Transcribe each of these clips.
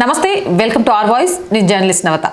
నమస్తే welcome to R voice. నేను journalist నవత.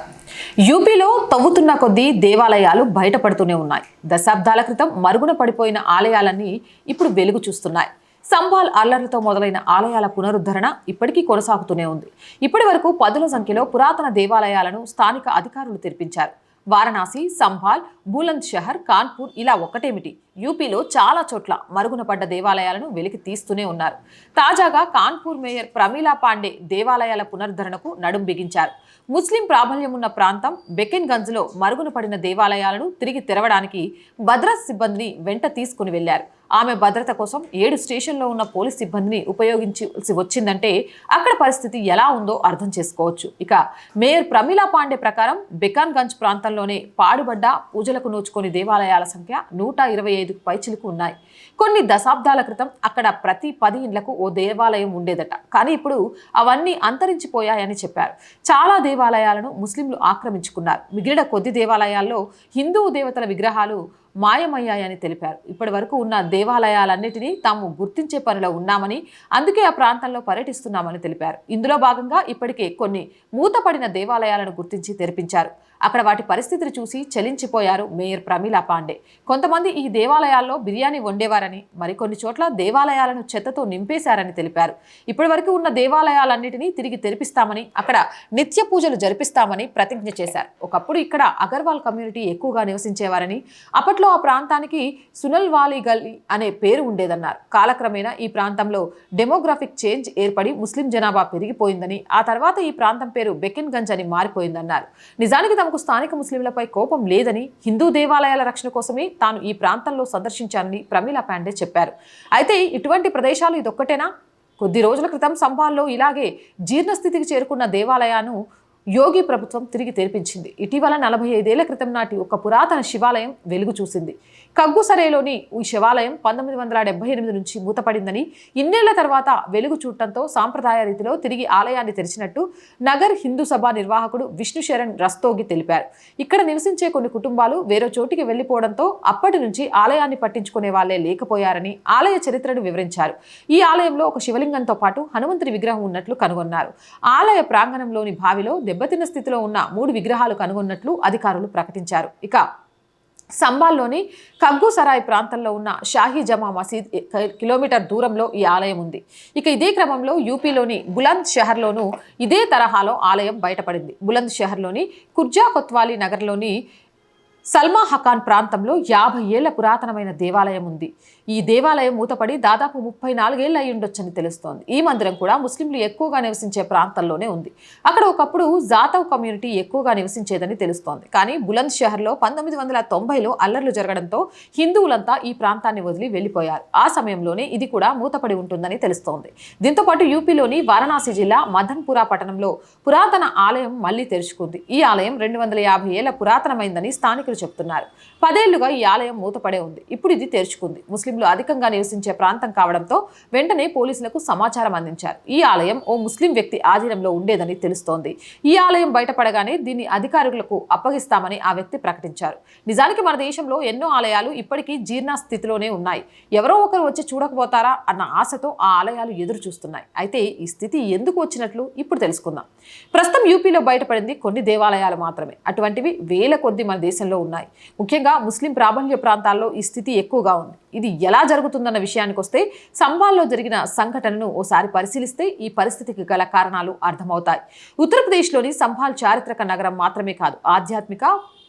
యూపీలో తవ్వుతున్న కొద్దీ దేవాలయాలు బయటపడుతూనే ఉన్నాయి. దశాబ్దాల క్రితం మరుగున పడిపోయిన ఆలయాలన్నీ ఇప్పుడు వెలుగు చూస్తున్నాయి. సంభాల్ అల్లర్లతో మొదలైన ఆలయాల పునరుద్ధరణ ఇప్పటికీ కొనసాగుతూనే ఉంది. ఇప్పటి వరకు పదుల సంఖ్యలో పురాతన దేవాలయాలను స్థానిక అధికారులు తెరిపించారు. వారణాసి సంభాల్ బులంద్ షహర్ కాన్పూర్ ఇలా ఒక్కటేమిటి? యూపీలో చాలా చోట్ల మరుగున పడ్డ దేవాలయాలను వెలికి తీస్తూనే ఉన్నారు. తాజాగా కాన్పూర్ మేయర్ ప్రమీలా పాండే దేవాలయాల పునరుద్ధరణకు నడుం బిగించారు. ముస్లిం ప్రాబల్యం ఉన్న ప్రాంతం బెకెన్గంజ్లో మరుగున పడిన దేవాలయాలను తిరిగి తెరవడానికి భద్రతా సిబ్బందిని వెంట తీసుకుని వెళ్ళారు ఆమె భద్రత కోసం ఏడు స్టేషన్లో ఉన్న పోలీస్ సిబ్బందిని ఉపయోగించాల్సి వచ్చిందంటే అక్కడ పరిస్థితి ఎలా ఉందో అర్థం చేసుకోవచ్చు. ఇక మేయర్ ప్రమీలా పాండే ప్రకారం బెకాన్గంజ్ ప్రాంతంలోనే పాడుబడ్డ పూజలకు నోచుకొని దేవాలయాల సంఖ్య నూట ఇరవై ఐదుకు పైచిలుకు ఉన్నాయి. కొన్ని దశాబ్దాల క్రితం అక్కడ ప్రతి పది ఇండ్లకు ఓ దేవాలయం ఉండేదట. కానీ ఇప్పుడు అవన్నీ అంతరించిపోయాయని చెప్పారు. చాలా దేవాలయాలను ముస్లింలు ఆక్రమించుకున్నారు. మిగిలిన కొద్ది దేవాలయాల్లో హిందూ దేవతల విగ్రహాలు మాయమయ్యాయని తెలిపారు. ఇప్పటి వరకు ఉన్న దేవాలయాలన్నిటినీ తాము గుర్తించే పనిలో ఉన్నామని అందుకే ఆ ప్రాంతంలో పర్యటిస్తున్నామని తెలిపారు. ఇందులో భాగంగా ఇప్పటికే కొన్ని మూతపడిన దేవాలయాలను గుర్తించి తెరిపించారు. అక్కడ వాటి పరిస్థితిని చూసి చలించిపోయారు మేయర్ ప్రమీలా పాండే. కొంతమంది ఈ దేవాలయాల్లో బిర్యానీ వండేవారని మరికొన్ని చోట్ల దేవాలయాలను చెత్తతో నింపేశారని తెలిపారు. ఇప్పటి వరకు ఉన్న దేవాలయాలన్నింటినీ తిరిగి తెరిపిస్తామని అక్కడ నిత్య పూజలు జరిపిస్తామని ప్రతిజ్ఞ చేశారు. ఒకప్పుడు ఇక్కడ అగర్వాల్ కమ్యూనిటీ ఎక్కువగా నివసించేవారని అప్పట్లో ఆ ప్రాంతానికి సునల్ వాలి గల్లీ అనే పేరు ఉండేదన్నారు. కాలక్రమేణా ఈ ప్రాంతంలో డెమోగ్రాఫిక్ చేంజ్ ఏర్పడి ముస్లిం జనాభా పెరిగిపోయిందని ఆ తర్వాత ఈ ప్రాంతం పేరు బెకిన్గంజ్ అని మారిపోయిందన్నారు. నిజానికి తనకు స్థానిక ముస్లింలపై కోపం లేదని హిందూ దేవాలయాల రక్షణ కోసమే తాను ఈ ప్రాంతంలో సందర్శించానని ప్రమీల పాండే చెప్పారు. అయితే ఇటువంటి ప్రదేశాలు ఇదొక్కటేనా? కొద్ది రోజుల క్రితం సంభాల్లో ఇలాగే జీర్ణస్థితికి చేరుకున్న దేవాలయాన్ని యోగి ప్రభుత్వం తిరిగి తెరిపించింది. ఇటీవల నలభై ఐదేళ్ళ క్రితం నాటి ఒక పురాతన శివాలయం వెలుగు చూసింది. కగ్గుసరేలోని ఈ శివాలయం పంతొమ్మిది వందల డెబ్బై ఎనిమిది నుంచి మూతపడిందని ఇన్నేళ్ళ తర్వాత వెలుగు చూడటంతో సాంప్రదాయ రీతిలో తిరిగి ఆలయాన్ని తెరిచినట్టు నగర్ హిందూ సభ నిర్వాహకుడు విష్ణు శరణ్ రస్తోగి తెలిపారు. ఇక్కడ నివసించే కొన్ని కుటుంబాలు వేరే చోటికి వెళ్ళిపోవడంతో అప్పటి నుంచి ఆలయాన్ని పట్టించుకునే వాళ్ళే లేకపోయారని ఆలయ చరిత్రను వివరించారు. ఈ ఆలయంలో ఒక శివలింగంతో పాటు హనుమంతుడి విగ్రహం ఉన్నట్లు కనుగొన్నారు. ఆలయ ప్రాంగణంలోని బావిలో దెబ్బతిన్న స్థితిలో ఉన్న మూడు విగ్రహాలు కనుగొన్నట్లు అధికారులు ప్రకటించారు. ఇక సంబాల్లోని కగ్గు సరాయ్ ప్రాంతంలో ఉన్న షాహీ జమా మసీద్ కిలోమీటర్ దూరంలో ఈ ఆలయం ఉంది. ఇక ఇదే క్రమంలో యూపీలోని బులంద్ షహర్లోనూ ఇదే తరహాలో ఆలయం బయటపడింది. బులంద్ షహర్లోని కుర్జా కొత్వాలీ నగర్లోని సల్మా హకాన్ ప్రాంతంలో యాభై ఏళ్ళ పురాతనమైన దేవాలయం ఉంది. ఈ దేవాలయం మూతపడి దాదాపు ముప్పై నాలుగేళ్ళు అయి ఉండొచ్చని తెలుస్తోంది. ఈ మందిరం కూడా ముస్లింలు ఎక్కువగా నివసించే ప్రాంతంలోనే ఉంది. అక్కడ ఒకప్పుడు జాతవ్ కమ్యూనిటీ ఎక్కువగా నివసించేదని తెలుస్తోంది. కానీ బులంద్ షహర్లో పంతొమ్మిది వందల తొంభైలో అల్లర్లు జరగడంతో హిందువులంతా ఈ ప్రాంతాన్ని వదిలి వెళ్ళిపోయారు. ఆ సమయంలోనే ఇది కూడా మూతపడి ఉంటుందని తెలుస్తోంది. దీంతో పాటు యూపీలోని వారణాసి జిల్లా మదన్పురా పట్టణంలో పురాతన ఆలయం మళ్ళీ తెరుచుకుంది. ఈ ఆలయం రెండు వందల యాభై ఏళ్ళ పురాతనమైందని స్థానికులు చెప్తున్నారు. పదేళ్ళుగా ఈ ఆలయం మూతపడే ఉంది. ఇప్పుడు ఇది తెరుచుకుంది. ముస్లింలు అధికంగా నివసించే ప్రాంతం కావడంతో వెంటనే పోలీసులకు సమాచారం అందించారు. ఈ ఆలయం ఓ ముస్లిం వ్యక్తి ఆధీనంలో ఉండేదని తెలుస్తోంది. ఈ ఆలయం బయటపడగానే దీన్ని అధికారులకు అప్పగిస్తామని ఆ వ్యక్తి ప్రకటించారు. నిజానికి మన దేశంలో ఎన్నో ఆలయాలు ఇప్పటికీ జీర్ణ స్థితిలోనే ఉన్నాయి. ఎవరో ఒకరు వచ్చి చూడకపోతారా అన్న ఆశతో ఆ ఆలయాలు ఎదురు చూస్తున్నాయి. అయితే ఈ స్థితి ఎందుకు వచ్చినట్లు ఇప్పుడు తెలుసుకుందాం. ప్రస్తుతం యూపీలో బయటపడింది కొన్ని దేవాలయాలు మాత్రమే. అటువంటివి వేల కొద్ది మన దేశంలో ఉన్నాయి. ముఖ్యంగా ముస్లిం ప్రాబల్య ప్రాంతాల్లో ఈ స్థితి ఎక్కువగా ఉంది. ఇది ఎలా జరుగుతుందన్న విషయానికి వస్తే సంబాల్లో జరిగిన సంఘటనను ఓసారి పరిశీలిస్తే ఈ పరిస్థితికి గల కారణాలు అర్థమవుతాయి. ఉత్తరప్రదేశ్లోని సంభాల్ చారిత్రక నగరం మాత్రమే కాదు ఆధ్యాత్మిక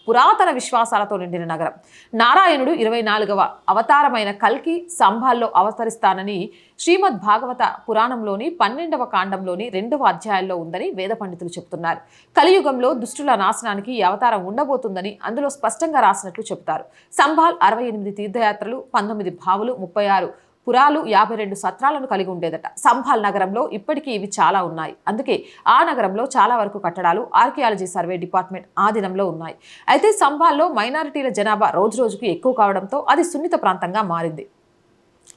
పురాతన విశ్వాసాలతో నిండిన నగరం. నారాయణుడు ఇరవై నాలుగవ అవతారమైన కల్కి సంభాల్లో అవతరిస్తానని శ్రీమద్ భాగవత పురాణంలోని పన్నెండవ కాండంలోని రెండవ అధ్యాయంలో ఉందని వేద పండితులు చెబుతున్నారు. కలియుగంలో దుష్టుల నాశనానికి ఈ అవతారం ఉండబోతుందని అందులో స్పష్టంగా రాసినట్లు చెబుతారు. సంభాల్ అరవై ఎనిమిది తీర్థయాత్రలు పంతొమ్మిది భావులు ముప్పై ఆరు పురాలు యాభై రెండు సత్రాలను కలిగి ఉండేదట. సంభాల్ నగరంలో ఇప్పటికీ ఇవి చాలా ఉన్నాయి. అందుకే ఆ నగరంలో చాలా వరకు కట్టడాలు ఆర్కియాలజీ సర్వే డిపార్ట్మెంట్ ఆధీనంలో ఉన్నాయి. అయితే సంభాల్లో మైనారిటీల జనాభా రోజు రోజుకు ఎక్కువ కావడంతో అది సున్నిత ప్రాంతంగా మారింది.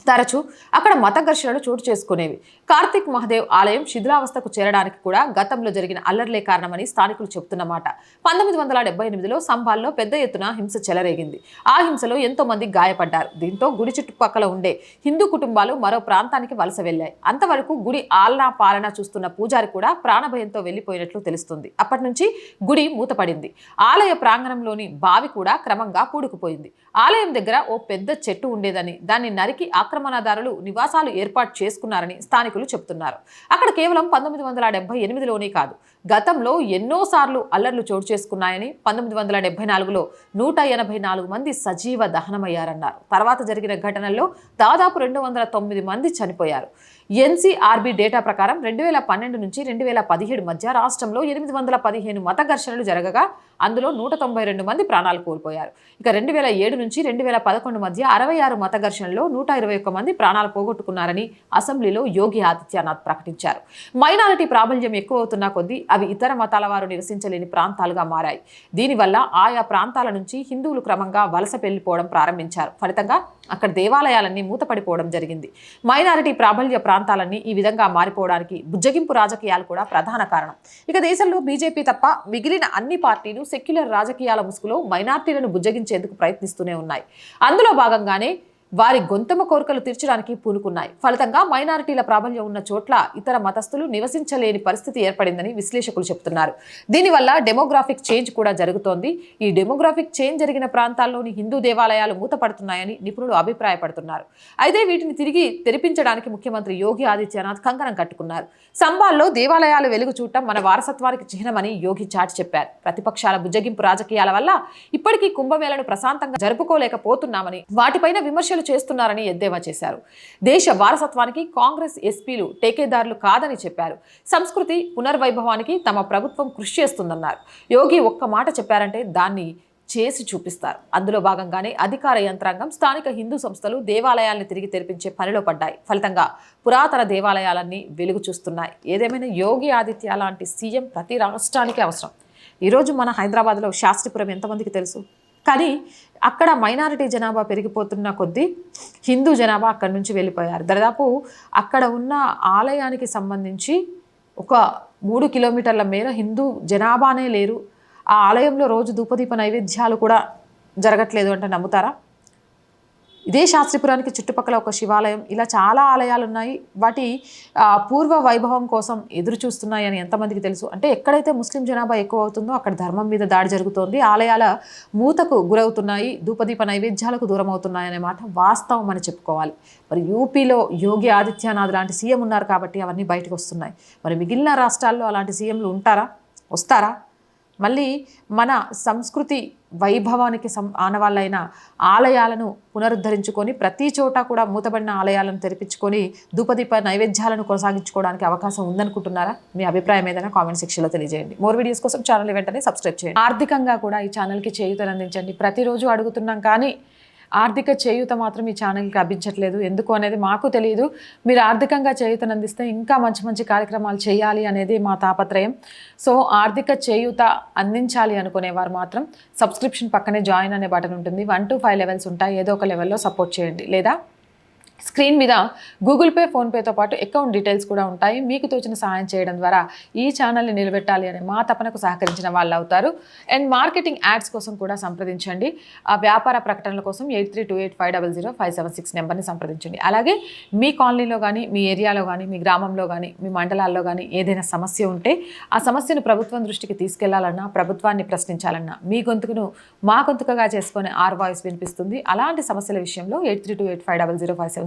తరచూ అక్కడ మత ఘర్షణలు చోటు చేసుకునేవి. కార్తీక్ మహదేవ్ ఆలయం శిథిలావస్థకు చేరడానికి కూడా గతంలో జరిగిన అల్లర్లే కారణమని స్థానికులు చెబుతున్నమాట పంతొమ్మిది వందల డెబ్బై ఎనిమిదిలో సంభాల్లో పెద్ద ఎత్తున హింస చెలరేగింది. ఆ హింసలో ఎంతో మంది గాయపడ్డారు. దీంతో గుడి చుట్టుపక్కల ఉండే హిందూ కుటుంబాలు మరో ప్రాంతానికి వలస వెళ్ళాయి అంతవరకు గుడి ఆలనా పాలన చూస్తున్న పూజారి కూడా ప్రాణభయంతో వెళ్ళిపోయినట్లు తెలుస్తుంది. అప్పటి నుంచి గుడి మూతపడింది. ఆలయ ప్రాంగణంలోని బావి కూడా క్రమంగా పూడుకుపోయింది. ఆలయం దగ్గర ఓ పెద్ద చెట్టు ఉండేదని దాన్ని నరికి ఆక్రమణదారులు నివాసాలు ఏర్పాటు చేసుకున్నారని స్థానికులు చెబుతున్నారు. అక్కడ కేవలం పంతొమ్మిది వందల డెబ్బై ఎనిమిదిలోనే కాదు గతంలో ఎన్నోసార్లు అల్లర్లు చోటు చేసుకున్నాయని పంతొమ్మిది వందల డెబ్బై నాలుగులో నూట ఎనభై నాలుగు మంది సజీవ దహనమయ్యారన్నారు. తర్వాత జరిగిన ఘటనల్లో దాదాపు రెండు వందల తొమ్మిది మంది చనిపోయారు. ఎన్సీఆర్బీ డేటా ప్రకారం రెండు వేల పన్నెండు నుంచి రెండు వేల పదిహేడు మధ్య రాష్ట్రంలో ఎనిమిది వందల పదిహేను మత ఘర్షణలు జరగగా అందులో నూట తొంభై రెండు మంది ప్రాణాలు కోల్పోయారు. ఇక రెండు వేల ఏడు నుంచి రెండు వేల పదకొండు మధ్య అరవై ఆరు మత ఘర్షణలో నూట ఇరవై ఒక్క మంది ప్రాణాలు పోగొట్టుకున్నారని అసెంబ్లీలో యోగి ఆదిత్యనాథ్ ప్రకటించారు. మైనారిటీ ప్రాబల్యం ఎక్కువ అవుతున్న కొద్దీ అవి ఇతర మతాల వారు నివసించలేని ప్రాంతాలుగా మారాయి. దీనివల్ల ఆయా ప్రాంతాల నుంచి హిందువులు క్రమంగా వలస పెళ్ళిపోవడం ప్రారంభించారు. ఫలితంగా అక్కడ దేవాలయాలన్నీ మూతపడిపోవడం జరిగింది. మైనారిటీ ప్రాబల్య ప్రాంతాలన్నీ ఈ విధంగా మారిపోవడానికి బుజ్జగింపు రాజకీయాలు కూడా ప్రధాన కారణం. ఇక దేశంలో బీజేపీ తప్ప మిగిలిన అన్ని పార్టీలు సెక్యులర్ రాజకీయాల ముసుగులో మైనార్టీలను బుజ్జగించేందుకు ప్రయత్నిస్తూనే ఉన్నాయి. అందులో భాగంగానే వారి గొంతమ కోరికలు తీర్చడానికి పూనుకున్నాయి. ఫలితంగా మైనారిటీల ప్రాబల్యం ఉన్న చోట్ల ఇతర మతస్థులు నివసించలేని పరిస్థితి ఏర్పడిందని విశ్లేషకులు చెబుతున్నారు దీనివల్ల డెమోగ్రాఫిక్ చేంజ్ కూడా జరుగుతోంది. ఈ డెమోగ్రాఫిక్ చేంజ్ జరిగిన ప్రాంతాల్లోని హిందూ దేవాలయాలు మూతపడుతున్నాయని నిపుణులు అభిప్రాయపడుతున్నారు. అయితే వీటిని తిరిగి తెరిపించడానికి ముఖ్యమంత్రి యోగి ఆదిత్యనాథ్ కంకణం కట్టుకున్నారు. సంబాల్లో దేవాలయాలు వెలుగు చూడటం మన వారసత్వానికి చిహ్నమని యోగి చాటి చెప్పారు. ప్రతిపక్షాల బుజ్జగింపు రాజకీయాల వల్ల ఇప్పటికీ కుంభమేళను ప్రశాంతంగా జరుపుకోలేకపోతున్నామని వాటిపైన విమర్శలు చేస్తున్నారని ఎద్దేవా చేశారు. దేశ వారసత్వానికి కాంగ్రెస్ ఎస్పీలు టేకేదారులు కాదని చెప్పారు. సంస్కృతి పునర్వైభవానికి తమ ప్రభుత్వం కృషి చేస్తుందన్నారు. యోగి ఒక్క మాట చెప్పారంటే దాన్ని చేసి చూపిస్తారు. అందులో భాగంగానే అధికార యంత్రాంగం స్థానిక హిందూ సంస్థలు దేవాలయాల్ని తిరిగి తెరిపించే పనిలో పడ్డాయి. ఫలితంగా పురాతన దేవాలయాలన్నీ వెలుగు చూస్తున్నాయి. ఏదేమైనా యోగి ఆదిత్య లాంటి సీఎం ప్రతి రాష్ట్రానికి అవసరం. ఈరోజు మన హైదరాబాద్లో శాస్త్రిపురం ఎంతమందికి తెలుసు? కానీ అక్కడ మైనారిటీ జనాభా పెరిగిపోతున్న కొద్దీ హిందూ జనాభా అక్కడి నుంచి వెళ్ళిపోయారు. దాదాపు అక్కడ ఉన్న ఆలయానికి సంబంధించి ఒక మూడు కిలోమీటర్ల మేర హిందూ జనాభానే లేరు. ఆ ఆలయంలో రోజు ధూపదీప నైవేద్యాలు కూడా జరగట్లేదు అంటే నమ్ముతారా? ఇదే శాస్త్రిపురానికి చుట్టుపక్కల ఒక శివాలయం. ఇలా చాలా ఆలయాలు ఉన్నాయి వాటి పూర్వ వైభవం కోసం ఎదురు చూస్తున్నాయని ఎంతమందికి తెలుసు? అంటే ఎక్కడైతే ముస్లిం జనాభా ఎక్కువ అవుతుందో అక్కడ ధర్మం మీద దాడి జరుగుతోంది. ఆలయాల మూతకు గురవుతున్నాయి. ధూపదీప నైవేద్యాలకు దూరం అవుతున్నాయి అనే మాట వాస్తవం అని చెప్పుకోవాలి. మరి యూపీలో యోగి ఆదిత్యనాథ్ లాంటి సీఎం ఉన్నారు కాబట్టి అవన్నీ బయటకు వస్తున్నాయి. మరి మిగిలిన రాష్ట్రాల్లో అలాంటి సీఎంలు ఉంటారా? వస్తారా? మళ్ళీ మన సంస్కృతి వైభవానికి సం ఆనవాళ్ళైన ఆలయాలను పునరుద్ధరించుకొని ప్రతి చోట కూడా మూతబడిన ఆలయాలను తెరిపించుకొని ధూపదీప నైవేద్యాలను కొనసాగించుకోవడానికి అవకాశం ఉందనుకుంటున్నారా? మీ అభిప్రాయం ఏదైనా కామెంట్ సెక్షన్లో తెలియజేయండి. మోర్ వీడియోస్ కోసం ఛానల్ వెంటనే సబ్స్క్రైబ్ చేయండి. ఆర్థికంగా కూడా ఈ ఛానల్కి చేయూతను అందించండి. ప్రతిరోజు అడుగుతున్నాం కానీ ఆర్థిక చేయూత మాత్రం ఈ ఛానల్కి లభించట్లేదు. ఎందుకు అనేది మాకు తెలియదు మీరు ఆర్థికంగా చేయూతను అందిస్తే ఇంకా మంచి మంచి కార్యక్రమాలు చేయాలి అనేది మా తాపత్రయం. సో ఆర్థిక చేయూత అందించాలి అనుకునేవారు మాత్రం సబ్స్క్రిప్షన్ పక్కనే జాయిన్ అనే బటన్ ఉంటుంది. వన్ టు ఫైవ్ లెవెల్స్ ఉంటాయి. ఏదో ఒక లెవెల్లో సపోర్ట్ చేయండి. లేదా స్క్రీన్ మీద గూగుల్ పే ఫోన్పేతో పాటు అకౌంట్ డీటెయిల్స్ కూడా ఉంటాయి. మీకు తోచిన సహాయం చేయడం ద్వారా ఈ ఛానల్ని నిలబెట్టాలి అనే మా తపనకు సహకరించిన వాళ్ళు అవుతారు. అండ్ మార్కెటింగ్ యాడ్స్ కోసం కూడా సంప్రదించండి. ఆ వ్యాపార ప్రకటనల కోసం eight three two eight five double zero five seven six నెంబర్ని సంప్రదించండి. అలాగే మీ కాలనీలో కానీ మీ ఏరియాలో కానీ మీ గ్రామంలో కానీ మీ మండలాల్లో కానీ ఏదైనా సమస్య ఉంటే ఆ సమస్యను ప్రభుత్వం దృష్టికి తీసుకెళ్ళాలన్నా ప్రభుత్వాన్ని ప్రశ్నించాలన్నా మీ గొంతుకును మా గొంతుకగా చేసుకునే ఆర్ వాయిస్ వినిపిస్తుంది. అలాంటి సమస్యల విషయంలో eight three two eight five double zero five seven